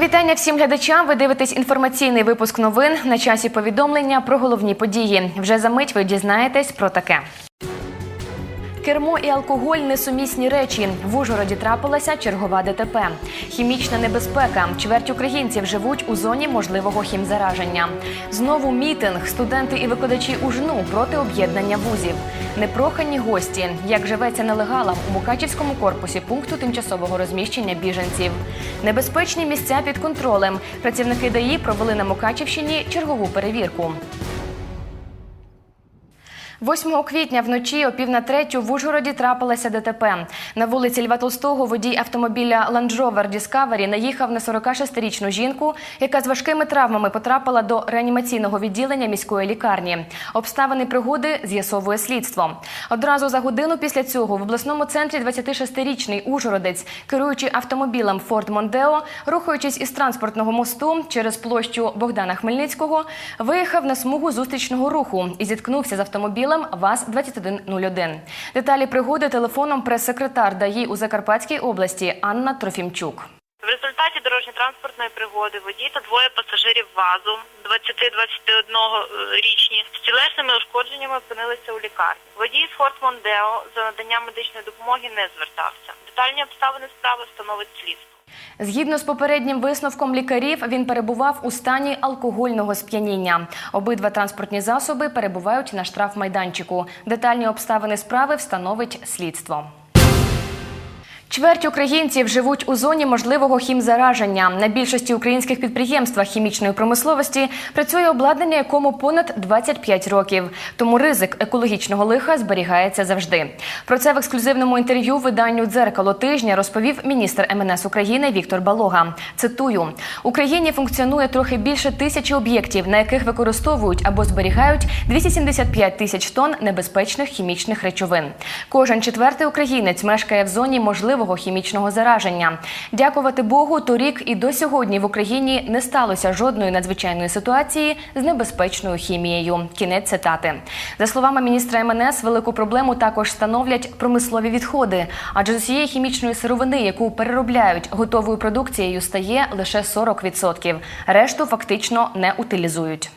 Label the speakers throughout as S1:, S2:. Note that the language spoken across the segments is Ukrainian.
S1: Вітання всім глядачам. Ви дивитесь інформаційний випуск новин на часі повідомлення про головні події. Вже за мить ви дізнаєтесь про таке. Кермо і алкоголь несумісні речі. В Ужгороді трапилася чергова ДТП. Хімічна небезпека. Чверть українців живуть у зоні можливого хімзараження. Знову мітинг. Студенти і викладачі УЖНУ проти об'єднання вузів. Непрохані гості. Як живеться нелегалам у Мукачівському корпусі пункту тимчасового розміщення біженців. Небезпечні місця під контролем. Працівники ДАІ провели на Мукачівщині чергову перевірку. 8 квітня вночі о пів на третю в Ужгороді трапилася ДТП. На вулиці Льва Толстого водій автомобіля Land Rover Discovery наїхав на 46-річну жінку, яка з важкими травмами потрапила до реанімаційного відділення міської лікарні. Обставини пригоди з'ясовує слідство. Одразу за годину після цього в обласному центрі 26-річний ужгородець, керуючи автомобілем Ford Mondeo, рухаючись із транспортного мосту через площу Богдана Хмельницького, виїхав на смугу зустрічного руху і зіткнувся з автомобілем ВАЗ-2101. Деталі пригоди телефоном прес-секретар ДАІ у Закарпатській області Анна Трофімчук.
S2: В результаті дорожньо-транспортної пригоди водій та двоє пасажирів ВАЗу 20-21 річні з тілесними ушкодженнями опинилися у лікарні. Водій з Форт Мондео за надання медичної допомоги не звертався. Детальні обставини справи встановить слідство.
S1: Згідно з попереднім висновком лікарів, він перебував у стані алкогольного сп'яніння. Обидва транспортні засоби перебувають на штрафмайданчику. Детальні обставини справи встановить слідство. Чверть українців живуть у зоні можливого хімзараження. На більшості українських підприємствах хімічної промисловості працює обладнання, якому понад 25 років. Тому ризик екологічного лиха зберігається завжди. Про це в ексклюзивному інтерв'ю виданню Дзеркало тижня розповів міністр МНС України Віктор Балога. Цитую: Україні функціонує трохи більше тисячі об'єктів, на яких використовують або зберігають 275 тисяч тонн небезпечних хімічних речовин. Кожен четвертий українець мешкає в зоні можливого хімічного зараження. Дякувати Богу, торік і до сьогодні в Україні не сталося жодної надзвичайної ситуації з небезпечною хімією. Кінець цитати. За словами міністра МНС, велику проблему також становлять промислові відходи, адже з усієї хімічної сировини, яку переробляють готовою продукцією, стає лише 40%. Решту фактично не утилізують.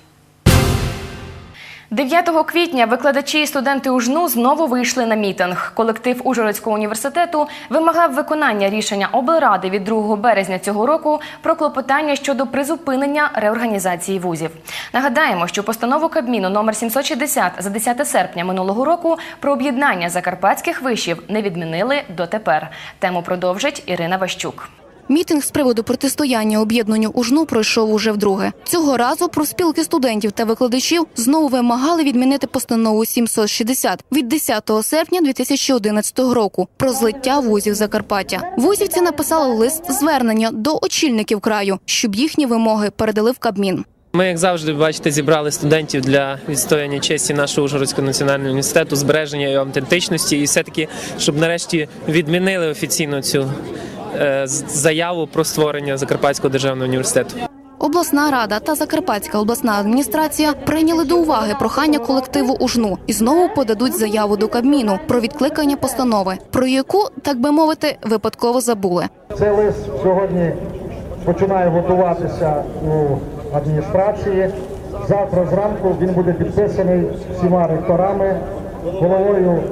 S1: 9 квітня викладачі і студенти УЖНУ знову вийшли на мітинг. Колектив Ужгородського університету вимагав виконання рішення облради від 2 березня цього року про клопотання щодо призупинення реорганізації вузів. Нагадаємо, що постанову Кабміну номер 760 за 10 серпня минулого року про об'єднання закарпатських вишів не відмінили дотепер. Тему продовжить Ірина Ващук.
S3: Мітинг з приводу протистояння об'єднанню УЖНУ пройшов уже вдруге. Цього разу профспілки студентів та викладачів знову вимагали відмінити постанову 760 від 10 серпня 2011 року про злиття вузів Закарпаття. Вузівці написали лист звернення до очільників краю, щоб їхні вимоги передали в Кабмін.
S4: Ми, як завжди, бачите, зібрали студентів для відстояння честі нашого Ужгородського національного університету, збереження його автентичності, і все-таки, щоб нарешті відмінили офіційно цю заяву про створення Закарпатського державного університету.
S3: Обласна рада та Закарпатська обласна адміністрація прийняли до уваги прохання колективу УЖНУ і знову подадуть заяву до Кабміну про відкликання постанови, про яку, так би мовити, випадково забули.
S5: Цей лист сьогодні починає готуватися у адміністрації. Завтра зранку він буде підписаний всіма ректорами, головою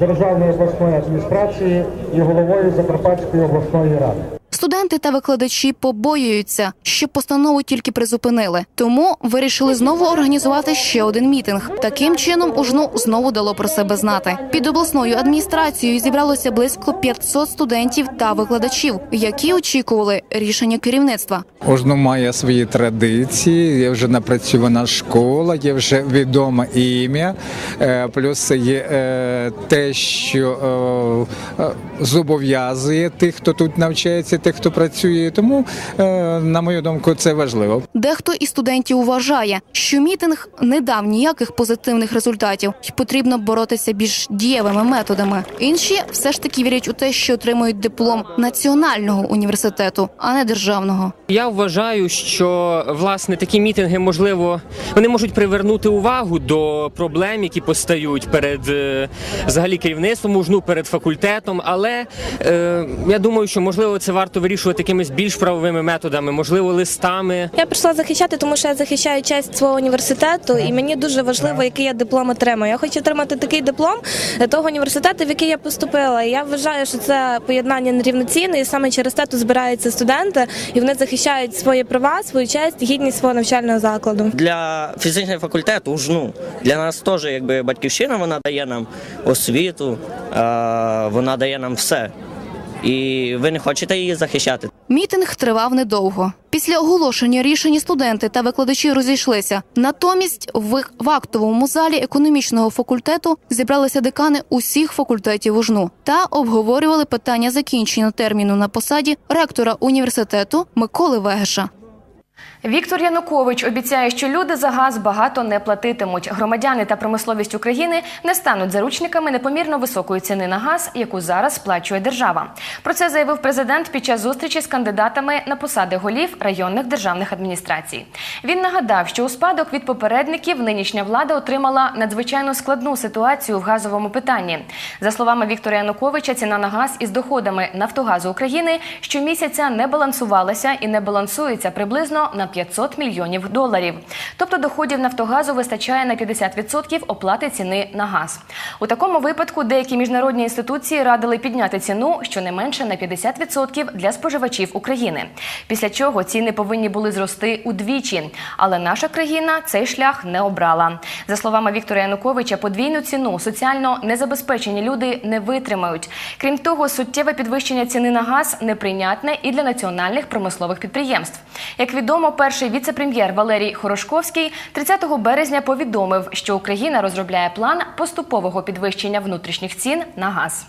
S5: Державної обласної адміністрації і головою Закарпатської обласної ради.
S3: Студенти та викладачі побоюються, що постанову тільки призупинили, тому вирішили знову організувати ще один мітинг. Таким чином УЖНУ знову дало про себе знати. Під обласною адміністрацією зібралося близько 500 студентів та викладачів, які очікували рішення керівництва.
S6: Кожну має свої традиції, є вже напрацьована школа, є вже відоме ім'я. Е, Плюс є е, те, що е, зобов'язує тих, хто тут навчається, тих, хто працює. Тому, е, на мою думку, це важливо.
S3: Дехто із студентів вважає, що мітинг не дав ніяких позитивних результатів, і потрібно боротися більш дієвими методами. Інші все ж таки вірять у те, що отримують диплом національного університету, а не державного.
S7: Я вважаю, що власне такі мітинги можливо вони можуть привернути увагу до проблем, які постають перед е, взагалі керівництвом ужну, перед факультетом. Але е, я думаю, що можливо це варто варто вирішувати якимись більш правовими методами, можливо, листами.
S8: Я прийшла захищати, тому що я захищаю честь свого університету, і мені дуже важливо, який я диплом отримаю. Я хочу отримати такий диплом того університету, в який я поступила. І я вважаю, що це поєднання нерівноцінне, і саме через те тут збираються студенти, і вони захищають свої права, свою честь, гідність свого навчального закладу.
S9: для фізичного факультету ужну. Для нас теж якби батьківщина вона дає нам освіту, вона дає нам все. І ви не хочете її захищати.
S3: Мітинг тривав недовго. Після оголошення рішення студенти та викладачі розійшлися. Натомість в, в актовому залі економічного факультету зібралися декани усіх факультетів УЖНУ та обговорювали питання закінчення терміну на посаді ректора університету Миколи Вегеша.
S1: Віктор Янукович обіцяє, що люди за газ багато не платитимуть. Громадяни та промисловість України не стануть заручниками непомірно високої ціни на газ, яку зараз сплачує держава. Про це заявив президент під час зустрічі з кандидатами на посади голів районних державних адміністрацій. Він нагадав, що у спадок від попередників нинішня влада отримала надзвичайно складну ситуацію в газовому питанні. За словами Віктора Януковича, ціна на газ із доходами Нафтогазу України щомісяця не балансувалася і не балансується приблизно на 500 мільйонів доларів. Тобто доходів Нафтогазу вистачає на 50% оплати ціни на газ. У такому випадку деякі міжнародні інституції радили підняти ціну щонайменше на 50% для споживачів України. Після чого ціни повинні були зрости удвічі. Але наша країна цей шлях не обрала. За словами Віктора Януковича, подвійну ціну соціально незабезпечені люди не витримають. Крім того, суттєве підвищення ціни на газ неприйнятне і для національних промислових підприємств. Як відомо, перший віце-прем'єр Валерій Хорошковський 30 березня повідомив, що Україна розробляє план поступового підвищення внутрішніх цін на газ.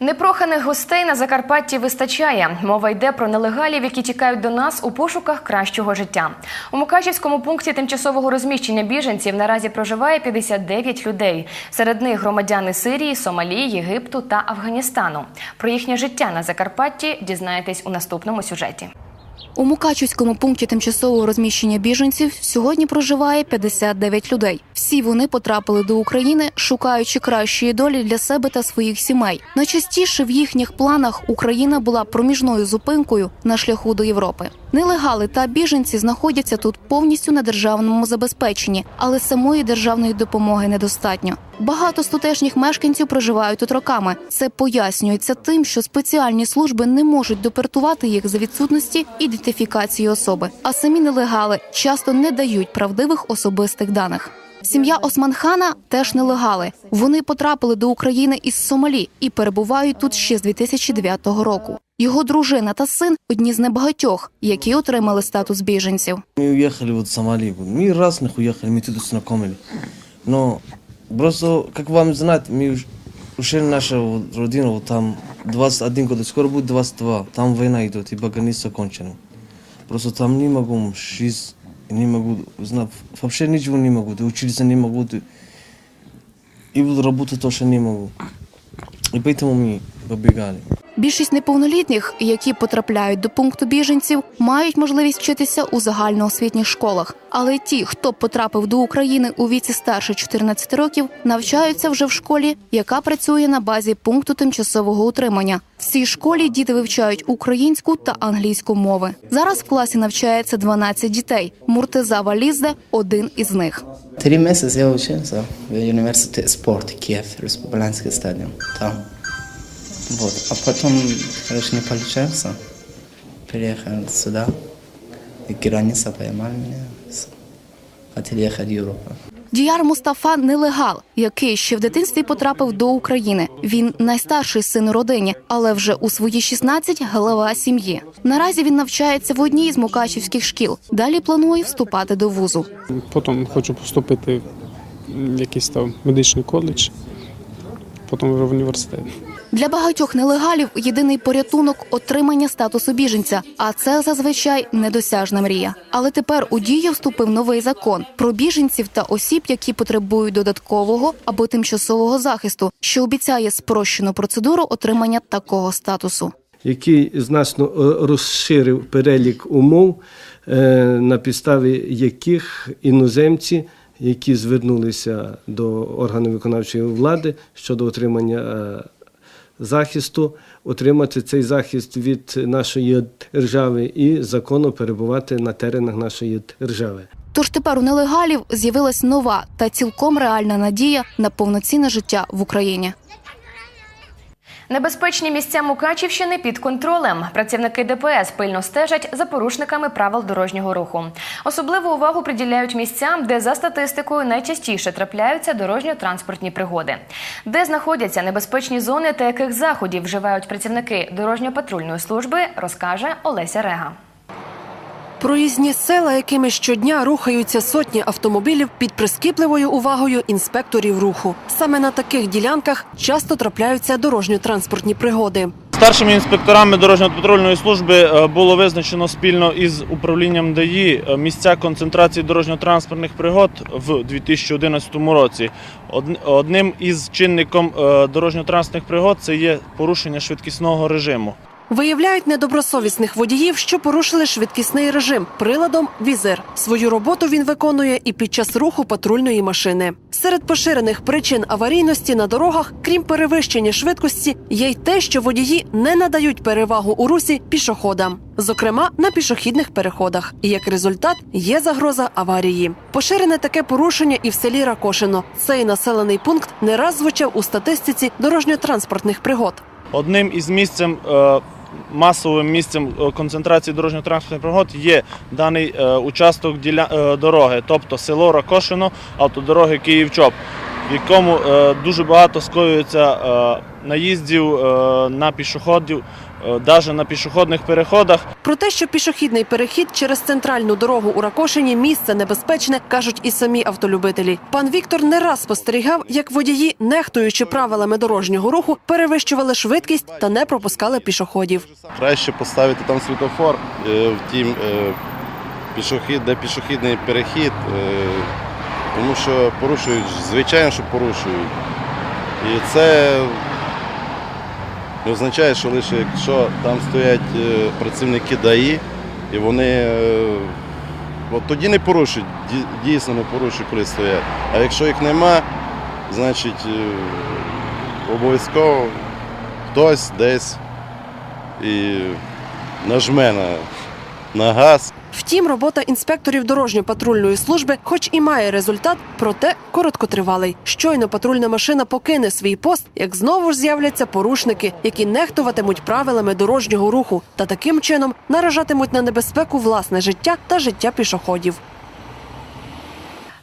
S1: Непроханих гостей на Закарпатті вистачає. Мова йде про нелегалів, які тікають до нас у пошуках кращого життя. У Мукачівському пункті тимчасового розміщення біженців наразі проживає 59 людей. Серед них громадяни Сирії, Сомалі, Єгипту та Афганістану. Про їхнє життя на Закарпатті дізнаєтесь у наступному сюжеті.
S3: У Мукачівському пункті тимчасового розміщення біженців сьогодні проживає 59 людей. Всі вони потрапили до України, шукаючи кращої долі для себе та своїх сімей. Найчастіше в їхніх планах Україна була проміжною зупинкою на шляху до Європи. Нелегали та біженці знаходяться тут повністю на державному забезпеченні, але самої державної допомоги недостатньо. Багато з тутешніх мешканців проживають тут роками. Це пояснюється тим, що спеціальні служби не можуть депортувати їх за відсутності ідентифікації особи, а самі нелегали часто не дають правдивих особистих даних. Сім'я Османхана теж нелегали. Вони потрапили до України із Сомалі і перебувають тут ще з 2009 року. Його дружина та син одні з небагатьох, які отримали статус біженців.
S10: Мы уехали вот в Сомали. Мы разных уехали, мы тут знакомили. Но просто, как вам знать, мы уж- ушли наша вот родина, вот там 21 год, скоро будет 22. Там война идет, и граница кончена. Просто там не могу жизнь, не могу, знать, вообще ничего не могу, да учиться не могу, да и вот работать тоже не могу. И поэтому мы побегали.
S3: Більшість неповнолітніх, які потрапляють до пункту біженців, мають можливість вчитися у загальноосвітніх школах. Але ті, хто потрапив до України у віці старше 14 років, навчаються вже в школі, яка працює на базі пункту тимчасового утримання. В цій школі діти вивчають українську та англійську мови. Зараз в класі навчається 12 дітей. Муртеза Валізде один із них.
S11: Три месяца я учился в университете спорт Киев, Республиканский стадион. Там. Вот. А потом, короче, не получается. Переехал сюда. И граница поймали меня. Хотели ехать в Европу.
S3: Діяр Мустафа нелегал, який ще в дитинстві потрапив до України. Він найстарший син у родині, але вже у свої 16 – голова сім'ї. Наразі він навчається в одній з мукачівських шкіл. Далі планує вступати до вузу.
S12: Потім хочу поступити в якийсь там медичний коледж, потім вже в університет.
S3: Для багатьох нелегалів єдиний порятунок отримання статусу біженця, а це зазвичай недосяжна мрія. Але тепер у дію вступив новий закон про біженців та осіб, які потребують додаткового або тимчасового захисту, що обіцяє спрощену процедуру отримання такого статусу.
S13: який значно е, розширив перелік умов, е, на підставі яких іноземці, які звернулися до органів виконавчої влади щодо отримання е, захисту, отримати цей захист від нашої держави і законно перебувати на теренах нашої держави.
S3: Тож тепер у нелегалів з'явилась нова та цілком реальна надія на повноцінне життя в Україні.
S1: Небезпечні місця Мукачівщини під контролем. Працівники ДПС пильно стежать за порушниками правил дорожнього руху. Особливу увагу приділяють місцям, де за статистикою найчастіше трапляються дорожньо-транспортні пригоди. Де знаходяться небезпечні зони та яких заходів вживають працівники дорожньо-патрульної служби, розкаже Олеся Рега.
S14: Проїзні села, якими щодня рухаються сотні автомобілів під прискіпливою увагою інспекторів руху. Саме на таких ділянках часто трапляються дорожньо-транспортні пригоди.
S15: Старшими інспекторами дорожньо-патрульної служби е, було визначено спільно із управлінням ДАІ е, місця концентрації дорожньо-транспортних пригод в 2011 році. Одним із чинником е, дорожньо-транспортних пригод це є порушення швидкісного режиму.
S14: Виявляють недобросовісних водіїв, що порушили швидкісний режим приладом візир. Свою роботу він виконує і під час руху патрульної машини. Серед поширених причин аварійності на дорогах, крім перевищення швидкості, є й те, що водії не надають перевагу у русі пішоходам, зокрема на пішохідних переходах. І як результат є загроза аварії. Поширене таке порушення і в селі Ракошино. Цей населений пункт не раз звучав у статистиці дорожньо-транспортних пригод.
S15: Одним із місцем е, масовим місцем е, концентрації дорожньо-транспортних пригод є даний е, участок е, дороги, тобто село Ракошино, автодороги Київ-Чоп, в якому дуже багато скоюється наїздів на пішоходів, навіть на пішохідних переходах.
S14: Про те, що пішохідний перехід через центральну дорогу у Ракошині місце небезпечне, кажуть і самі автолюбителі. Пан Віктор не раз спостерігав, як водії, нехтуючи правилами дорожнього руху, перевищували швидкість та не пропускали пішоходів.
S16: Краще поставити там світофор, е, втім, е, пішохід, де пішохідний перехід, е, тому що порушують, звичайно, що порушують. І це не означає, що лише якщо там стоять е, працівники ДАІ, і вони е, от тоді не порушують, дійсно не порушують, коли стоять. А якщо їх нема, значить е, обов'язково хтось десь і нажме на, на газ.
S14: Втім, робота інспекторів дорожньо-патрульної служби, хоч і має результат, проте короткотривалий. Щойно патрульна машина покине свій пост, як знову ж з'являться порушники, які нехтуватимуть правилами дорожнього руху та таким чином наражатимуть на небезпеку власне життя та життя пішоходів.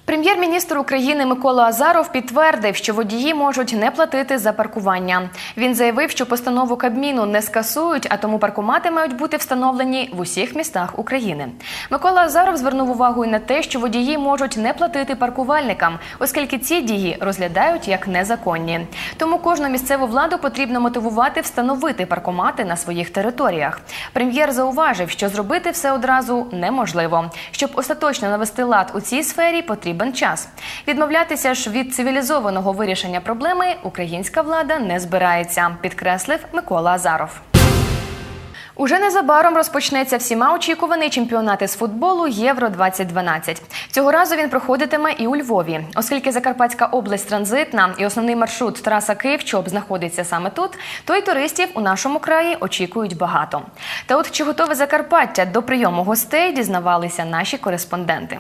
S1: Прем'єр-міністр України Микола Азаров підтвердив, що водії можуть не платити за паркування. Він заявив, що постанову Кабміну не скасують, а тому паркомати мають бути встановлені в усіх містах України. Микола Азаров звернув увагу і на те, що водії можуть не платити паркувальникам, оскільки ці дії розглядають як незаконні. Тому кожну місцеву владу потрібно мотивувати встановити паркомати на своїх територіях. Прем'єр зауважив, що зробити все одразу неможливо. Щоб остаточно навести лад у цій сфері, потрібен час. Відмовлятися ж від цивілізованого вирішення проблеми українська влада не збирається, підкреслив Микола Азаров. Уже незабаром розпочнеться всіма очікуваний чемпіонат із футболу Євро 2012 Цього разу він проходитиме і у Львові, оскільки Закарпатська область транзитна і основний маршрут траса Київ-Чоп знаходиться саме тут, то й туристів у нашому краї очікують багато. Та от чи готове Закарпаття до прийому гостей, дізнавалися наші кореспонденти.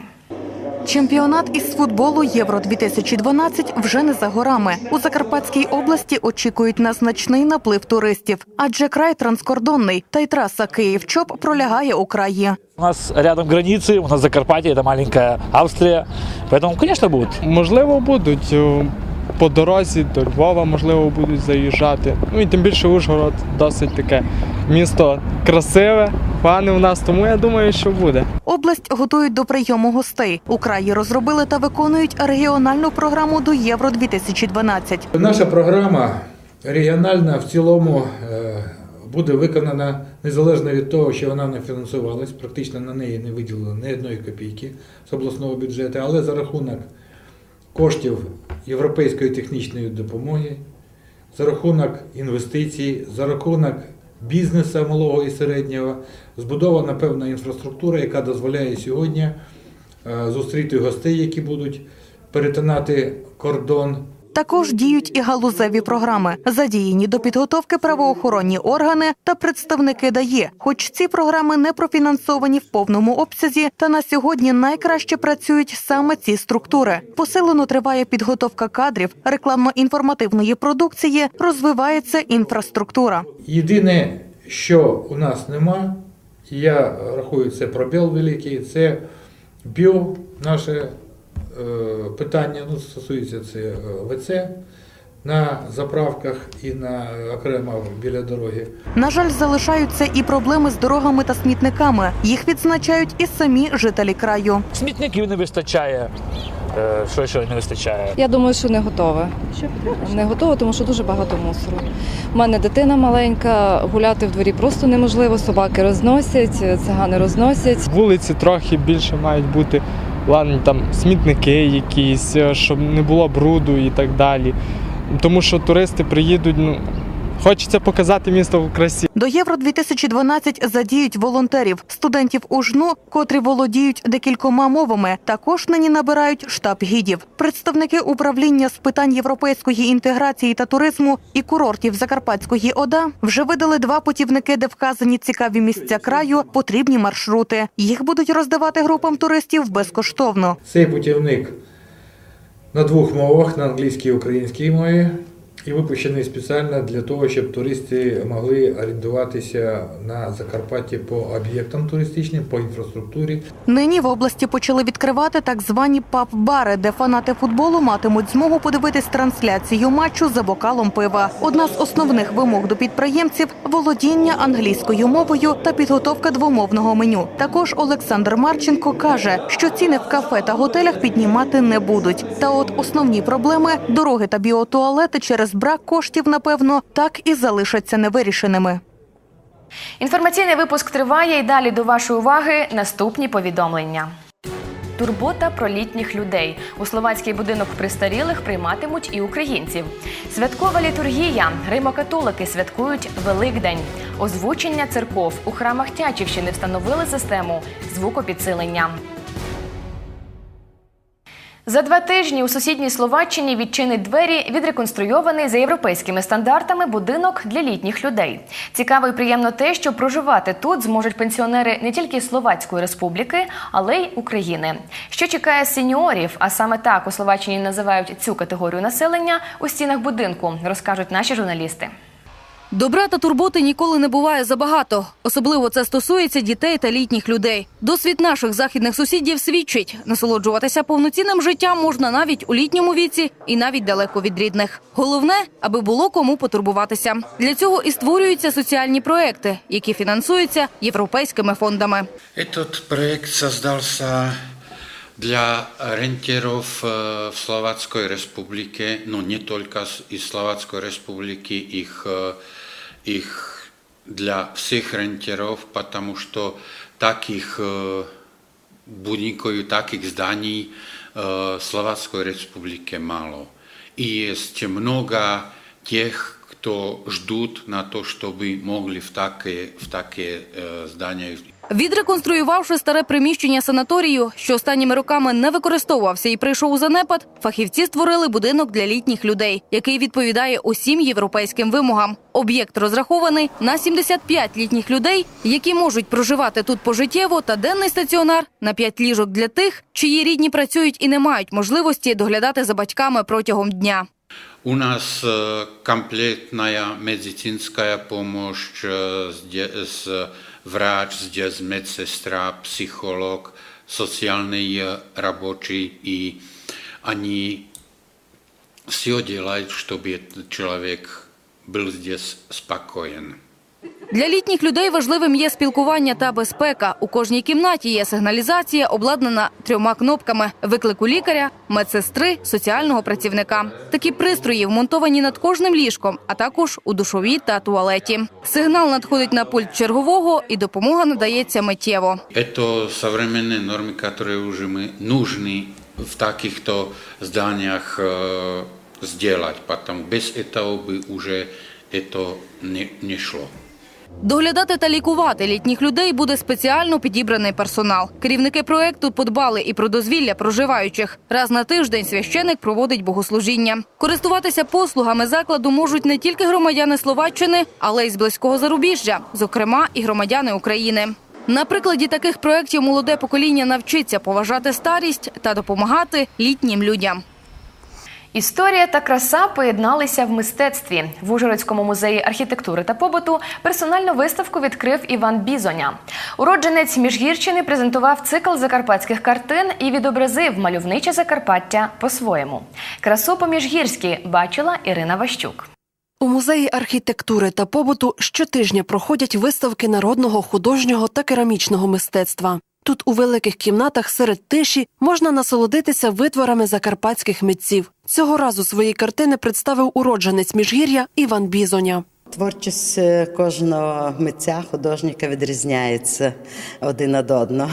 S17: Чемпіонат із футболу Євро 2012 вже не за горами. У Закарпатській області очікують на значний наплив туристів, адже край транскордонний, та й траса Київ-Чоп пролягає у краї.
S18: У нас рядом границы, у нас Закарпатье, это маленькая Австрия. Поэтому, конечно, будут.
S12: Можливо, будуть о, по дорозі до Львова, можливо, будуть заїжджати. Ну і тим більше Ужгород досить таке місто красиве, фани у нас, тому я думаю, що буде.
S17: Область готують до прийому гостей. У краї розробили та виконують регіональну програму до Євро 2012
S19: Наша програма регіональна в цілому е, буде виконана незалежно від того, що вона не фінансувалась, практично на неї не виділено ні одної копійки з обласного бюджету, але за рахунок коштів європейської технічної допомоги, за рахунок інвестицій, за рахунок бізнесу малого і середнього збудована певна інфраструктура, яка дозволяє сьогодні е, зустріти гостей, які будуть перетинати кордон
S17: Також діють і галузеві програми, задіяні до підготовки правоохоронні органи та представники ДАЄ. Хоч ці програми не профінансовані в повному обсязі, та на сьогодні найкраще працюють саме ці структури. Посилено триває підготовка кадрів, рекламно-інформативної продукції, розвивається інфраструктура.
S19: Єдине, що у нас нема, я рахую, це пробіл великий, це біо наше питання, ну, стосується це е, ВЦ на заправках і на окремо біля дороги.
S17: На жаль, залишаються і проблеми з дорогами та смітниками. Їх відзначають і самі жителі краю.
S20: Смітників не вистачає. Е, Що ще не вистачає?
S21: Я думаю, що не готова. Не готова, тому що дуже багато мусору. У мене дитина маленька, гуляти в дворі просто неможливо. Собаки розносять, цигани розносять.
S12: Вулиці трохи більше мають бути. Ладно, там смітники якісь, е, щоб не було бруду і так далі. Тому що туристи приїдуть, ну хочеться показати місто в красі.
S17: До Євро 2012 задіють волонтерів, студентів УЖНУ, котрі володіють декількома мовами. Також нині набирають штаб гідів. Представники управління з питань європейської інтеграції та туризму і курортів Закарпатської ОДА вже видали два путівники, де вказані цікаві місця краю, потрібні маршрути. Їх будуть роздавати групам туристів безкоштовно.
S19: Цей путівник на двох мовах, на англійській і українській мові, і випущений спеціально для того, щоб туристи могли орієнтуватися на Закарпатті по об'єктам туристичним, по інфраструктурі.
S17: Нині в області почали відкривати так звані паб-бари, де фанати футболу матимуть змогу подивитись трансляцію матчу за бокалом пива. Одна з основних вимог до підприємців володіння англійською мовою та підготовка двомовного меню. Також Олександр Марченко каже, що ціни в кафе та готелях піднімати не будуть. Та от основні проблеми дороги та біотуалети через брак коштів, напевно, так і залишаться невирішеними.
S1: Інформаційний випуск триває і далі до вашої уваги наступні повідомлення. Турбота про літніх людей у словацький будинок престарілих прийматимуть і українців. Святкова літургія. Римо-католики святкують Великдень. Озвучення церков у храмах Тячівщини встановили систему звукопідсилення. За два тижні у сусідній Словаччині відчинить двері відреконструйований за європейськими стандартами будинок для літніх людей. Цікаво і приємно те, що проживати тут зможуть пенсіонери не тільки Словацької республіки, але й України. Що чекає сеньорів, а саме так у Словаччині називають цю категорію населення у стінах будинку, розкажуть наші журналісти.
S22: Добра та турботи ніколи не буває забагато. Особливо це стосується дітей та літніх людей. Досвід наших західних сусідів свідчить, насолоджуватися повноцінним життям можна навіть у літньому віці і навіть далеко від рідних. Головне, аби було кому потурбуватися. Для цього і створюються соціальні проекти, які фінансуються європейськими фондами.
S23: Этот проект создался для рентеров э, в Словацкой Республике, ну не только из Словацкой Республики, их, э, их для всех рентеров, потому что таких э, будинков и таких зданий э, в Словацкой Республике мало. И есть много тех, кто ждут на то, чтобы могли в такие, в такие э, здания
S22: Відреконструювавши старе приміщення санаторію, що останніми роками не використовувався і прийшов у занепад, фахівці створили будинок для літніх людей, який відповідає усім європейським вимогам. Об'єкт розрахований на 75 літніх людей, які можуть проживати тут пожиттєво, та денний стаціонар на 5 ліжок для тих, чиї рідні працюють і не мають можливості доглядати за батьками протягом дня.
S23: У нас э, комплектная медицинская помощь, э, сде- с врач, здесь медсестра, психолог, социальный э, рабочий, и они все делают, чтобы этот человек был здесь спокоен.
S22: Для літніх людей важливим є спілкування та безпека. У кожній кімнаті є сигналізація, обладнана трьома кнопками виклику лікаря, медсестри, соціального працівника. Такі пристрої вмонтовані над кожним ліжком, а також у душовій та туалеті. Сигнал надходить на пульт чергового, і допомога надається миттєво.
S23: Это современные нормы, которые уже мы нужны в таких-то зданиях э, сделать, потому без этого бы уже это не, не шло.
S24: Доглядати та лікувати літніх людей буде спеціально підібраний персонал. Керівники проекту подбали і про дозвілля проживаючих. Раз на тиждень священик проводить богослужіння. Користуватися послугами закладу можуть не тільки громадяни Словаччини, але й з близького зарубіжжя, зокрема і громадяни України. На прикладі таких проєктів молоде покоління навчиться поважати старість та допомагати літнім людям.
S1: Історія та краса поєдналися в мистецтві. В Ужгородському музеї архітектури та побуту персональну виставку відкрив Іван Бізоня. Уродженець Міжгірщини презентував цикл закарпатських картин і відобразив мальовниче Закарпаття по-своєму. Красу по-міжгірськи бачила Ірина Ващук.
S14: У музеї архітектури та побуту щотижня проходять виставки народного художнього та керамічного мистецтва. Тут у великих кімнатах серед тиші можна насолодитися витворами закарпатських митців. Цього разу свої картини представив уродженець міжгір'я Іван Бізоня.
S25: Творчість е, кожного митця, художника відрізняється один від одного.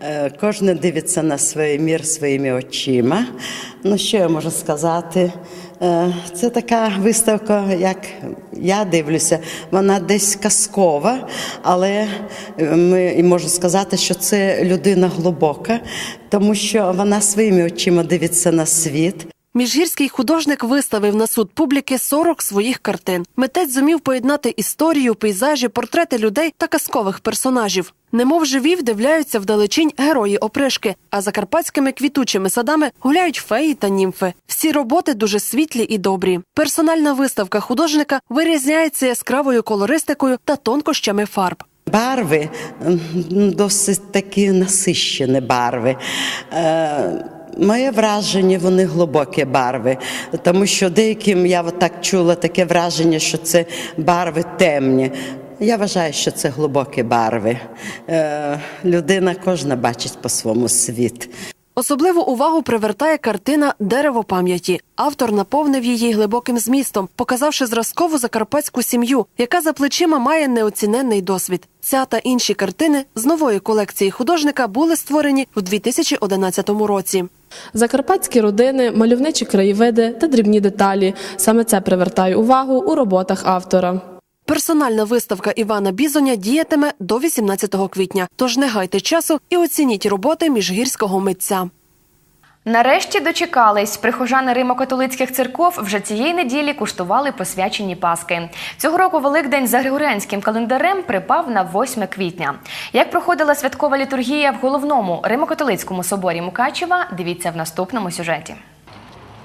S25: Е, Кожен дивиться на свій мір своїми очима. Ну, що я можу сказати? Е, Це така виставка, як я дивлюся, вона десь казкова, але е, ми можу сказати, що це людина глибока, тому що вона своїми очима дивиться на світ.
S14: Міжгірський художник виставив на суд публіки 40 своїх картин. Митець зумів поєднати історію, пейзажі, портрети людей та казкових персонажів. Немов живі вдивляються вдалечінь герої опришки, а закарпатськими квітучими садами гуляють феї та німфи. Всі роботи дуже світлі і добрі. Персональна виставка художника вирізняється яскравою колористикою та тонкощами фарб.
S25: Барви досить такі насищені барви. Е, Моє враження, вони глибокі барви, тому що деяким я так чула таке враження, що це барви темні. Я вважаю, що це глибокі барви. Е, людина кожна бачить по своєму світ.
S14: Особливу увагу привертає картина Дерево пам'яті. Автор наповнив її глибоким змістом, показавши зразкову закарпатську сім'ю, яка за плечима має неоціненний досвід. Ця та інші картини з нової колекції художника були створені в 2011 році.
S26: Закарпатські родини, мальовничі краєвиди та дрібні деталі. Саме це привертає увагу у роботах автора.
S14: Персональна виставка Івана Бізоня діятиме до 18 квітня. Тож не гайте часу і оцініть роботи міжгірського митця.
S1: Нарешті дочекались. Прихожани Римо-католицьких церков вже цієї неділі куштували посвячені паски. Цього року Великдень за григоріанським календарем припав на 8 квітня. Як проходила святкова літургія в головному Римо-католицькому соборі Мукачева, дивіться в наступному сюжеті.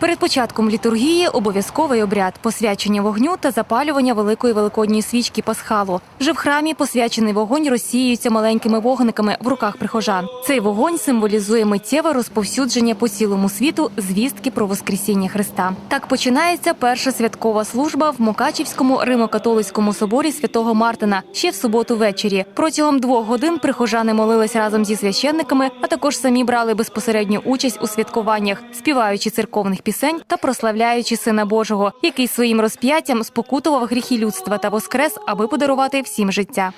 S24: Перед початком літургії обов'язковий обряд посвячення вогню та запалювання великої великодньої свічки пасхалу. Вже в храмі посвячений вогонь розсіюється маленькими вогниками в руках прихожан. Цей вогонь символізує миттєве розповсюдження по цілому світу звістки про Воскресіння Христа. Так починається перша святкова служба в Мукачівському Римо-католицькому соборі святого Мартина ще в суботу ввечері. Протягом двох годин прихожани молились разом зі священниками, а також самі брали безпосередню участь у святкуваннях, співаючи церковних пісень та прославляючи Сина Божого, який своїм розп'яттям спокутував гріхи людства та воскрес, аби подарувати всім життя.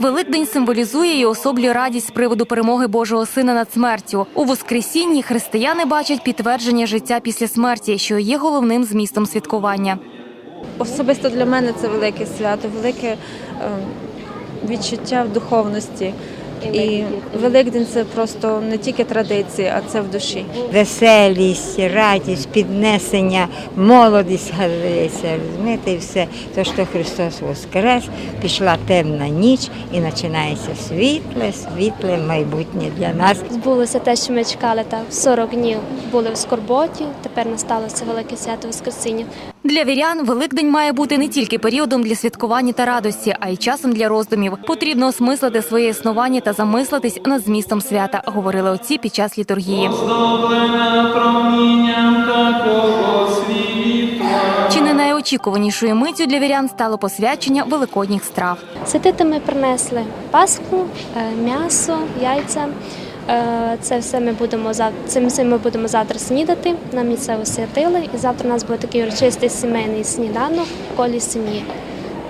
S24: Великдень символізує і особлює радість з приводу перемоги Божого Сина над смертю. У Воскресінні християни бачать підтвердження життя після смерті, що є головним змістом святкування.
S27: Особисто для мене це велике свято, велике е, відчуття в духовності. І Великдень це просто не тільки традиції, а це в душі.
S28: Веселість, радість, піднесення, молодість гадається, розумієте, і все. То, що Христос воскрес, пішла темна ніч і починається світле, світле майбутнє для нас.
S29: Збулося те, що ми чекали так 40 днів були в скорботі. Тепер настало це велике свято Воскресіння.
S24: Для вірян Великдень має бути не тільки періодом для святкування та радості, а й часом для роздумів. Потрібно осмислити своє існування та замислитись над змістом свята, говорили отці під час літургії. Чи не найочікуванішою миттю для вірян стало посвячення великодніх страв.
S29: Святити ми принесли паску, е, м'ясо, яйця. Е, Це все ми будемо цим всім ми будемо завтра снідати. Нам це освятили. І завтра у нас буде такий урочистий сімейний сніданок в колі сім'ї.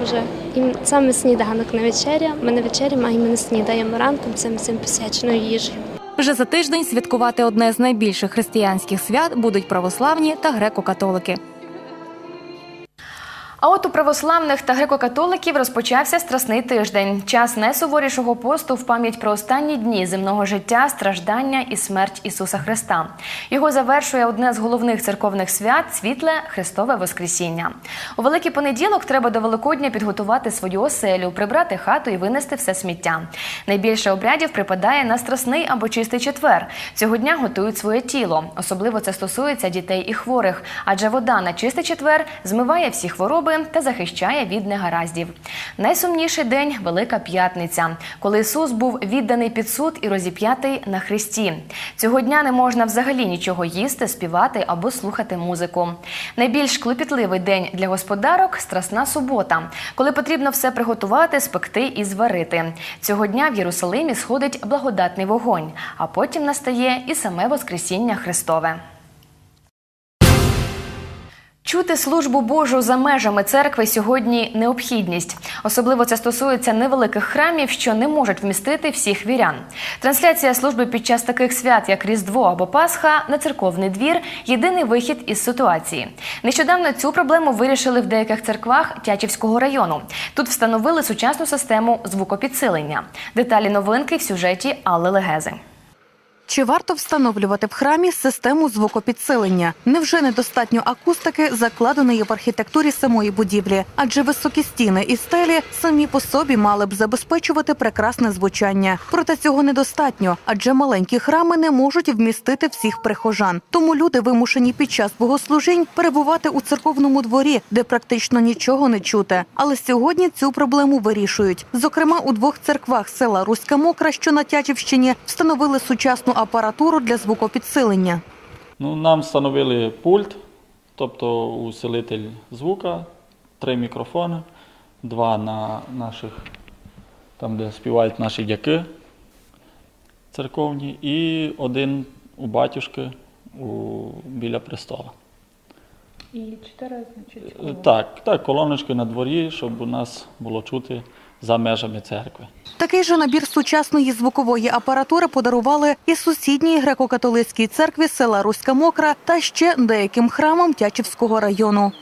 S29: Вже і саме сніданок не вечеря. Ми не вечеряємо, а й ми не снідаємо ранком цим всім посвяченою їжею.
S3: Вже за тиждень святкувати одне з найбільших християнських свят будуть православні та греко-католики.
S1: А от у православних та греко-католиків розпочався страсний тиждень. Час найсуворішого посту в пам'ять про останні дні земного життя, страждання і смерть Ісуса Христа. Його завершує одне з головних церковних свят світле Христове Воскресіння. У великий понеділок треба до Великодня підготувати свою оселю, прибрати хату і винести все сміття. Найбільше обрядів припадає на страсний або чистий четвер. Цього дня готують своє тіло. Особливо це стосується дітей і хворих, адже вода на чистий четвер змиває всі хвороби та захищає від негараздів. Найсумніший день Велика П'ятниця, коли Ісус був відданий під суд і розіп'ятий на хресті. Цього дня не можна взагалі нічого їсти, співати або слухати музику. Найбільш клопітливий день для господарок страсна субота, коли потрібно все приготувати, спекти і зварити. Цього дня в Єрусалимі сходить благодатний вогонь, а потім настає і саме Воскресіння Христове. Чути службу Божу за межами церкви сьогодні необхідність. Особливо це стосується невеликих храмів, що не можуть вмістити всіх вірян. Трансляція служби під час таких свят, як Різдво або Пасха, на церковний двір єдиний вихід із ситуації. Нещодавно цю проблему вирішили в деяких церквах Тячівського району. Тут встановили сучасну систему звукопідсилення. Деталі новинки в сюжеті Алли Легези.
S17: Чи варто встановлювати в храмі систему звукопідсилення? Невже недостатньо акустики, закладеної в архітектурі самої будівлі? Адже високі стіни і стелі самі по собі мали б забезпечувати прекрасне звучання. Проте цього недостатньо, адже маленькі храми не можуть вмістити всіх прихожан. Тому люди вимушені під час богослужінь перебувати у церковному дворі, де практично нічого не чути. Але сьогодні цю проблему вирішують. Зокрема, у двох церквах села Руська Мокра, що на Тячівщині, встановили сучасну апаратуру для звукопідсилення.
S24: Ну, нам встановили пульт, тобто усилитель звука, три мікрофони, два на наших, там де співають наші дяки церковні, і один у батюшки у, біля престола.
S30: І чотири, значить,
S24: Е, Так, так, колоночки на дворі, щоб у нас було чути за межами церкви.
S17: Такий же набір сучасної звукової апаратури подарували і сусідній греко-католицькій церкві села Руська Мокра та ще деяким храмам Тячівського району.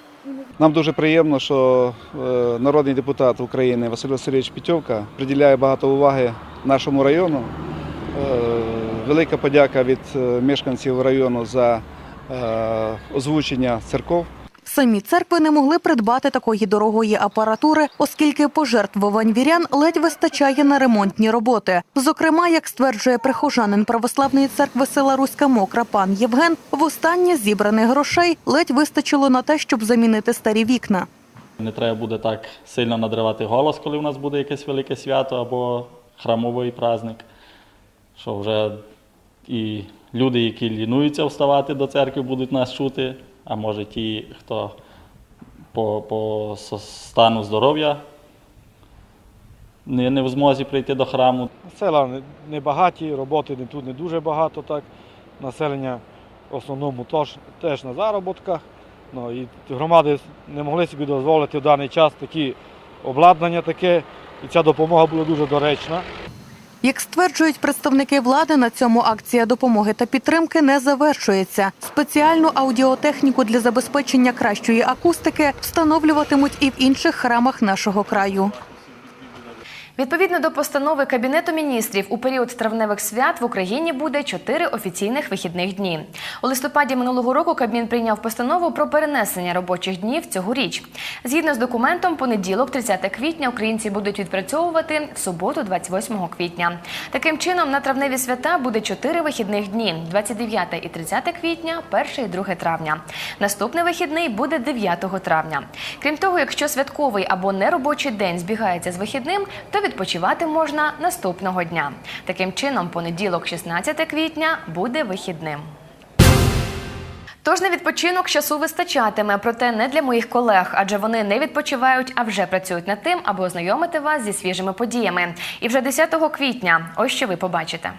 S31: Нам дуже приємно, що е, народний депутат України Василь Васильович Пітьовка приділяє багато уваги нашому району. Е, Велика подяка від е, мешканців району за озвучення церков.
S17: Самі церкви не могли придбати такої дорогої апаратури, оскільки пожертвувань вірян ледь вистачає на ремонтні роботи. Зокрема, як стверджує прихожанин православної церкви села Руська Мокра пан Євген, востаннє зібраних грошей ледь вистачило на те, щоб замінити старі вікна.
S24: Не треба буде так сильно надривати голос, коли у нас буде якесь велике свято або храмовий праздник. Що вже і люди, які лінуються вставати до церкви, будуть нас чути, а може ті, хто по, по стану здоров'я не, не в змозі прийти до храму.
S32: Села не- не багаті, роботи тут не дуже багато, так. Населення в основному теж, теж на заробітках. Ну, і громади не могли собі дозволити в даний час такі обладнання таке, і ця допомога була дуже доречна.
S17: Як стверджують представники влади, на цьому акція допомоги та підтримки не завершується. Спеціальну аудіотехніку для забезпечення кращої акустики встановлюватимуть і в інших храмах нашого краю.
S1: Відповідно до постанови Кабінету міністрів, у період травневих свят в Україні буде чотири офіційних вихідних дні. У листопаді минулого року Кабмін прийняв постанову про перенесення робочих днів цьогоріч. Згідно з документом, понеділок, 30 квітня, українці будуть відпрацьовувати в суботу, 28 квітня. Таким чином, на травневі свята буде чотири вихідних дні: 29 і 30 квітня, 1 і 2 травня. Наступний вихідний буде 9 травня. Крім того, якщо святковий або неробочий день збігається з вихідним, то відпочивати можна наступного дня. Таким чином, понеділок, 16 квітня, буде вихідним. Тож на відпочинок часу вистачатиме, проте не для моїх колег, адже вони не відпочивають, а вже працюють над тим, аби ознайомити вас зі свіжими подіями. І вже 10 квітня, ось що ви побачите.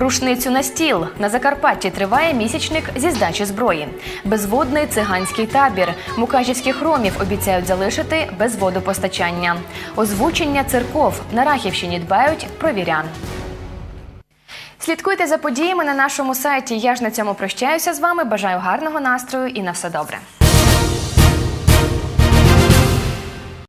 S1: Рушницю на стіл на Закарпатті триває місячник зі здачі зброї. Безводний циганський табір. Мукачівських ромів обіцяють залишити без водопостачання. Озвучення церков на Рахівщині дбають про вірян. Слідкуйте за подіями на нашому сайті. Я ж на цьому прощаюся з вами. Бажаю гарного настрою і на все добре.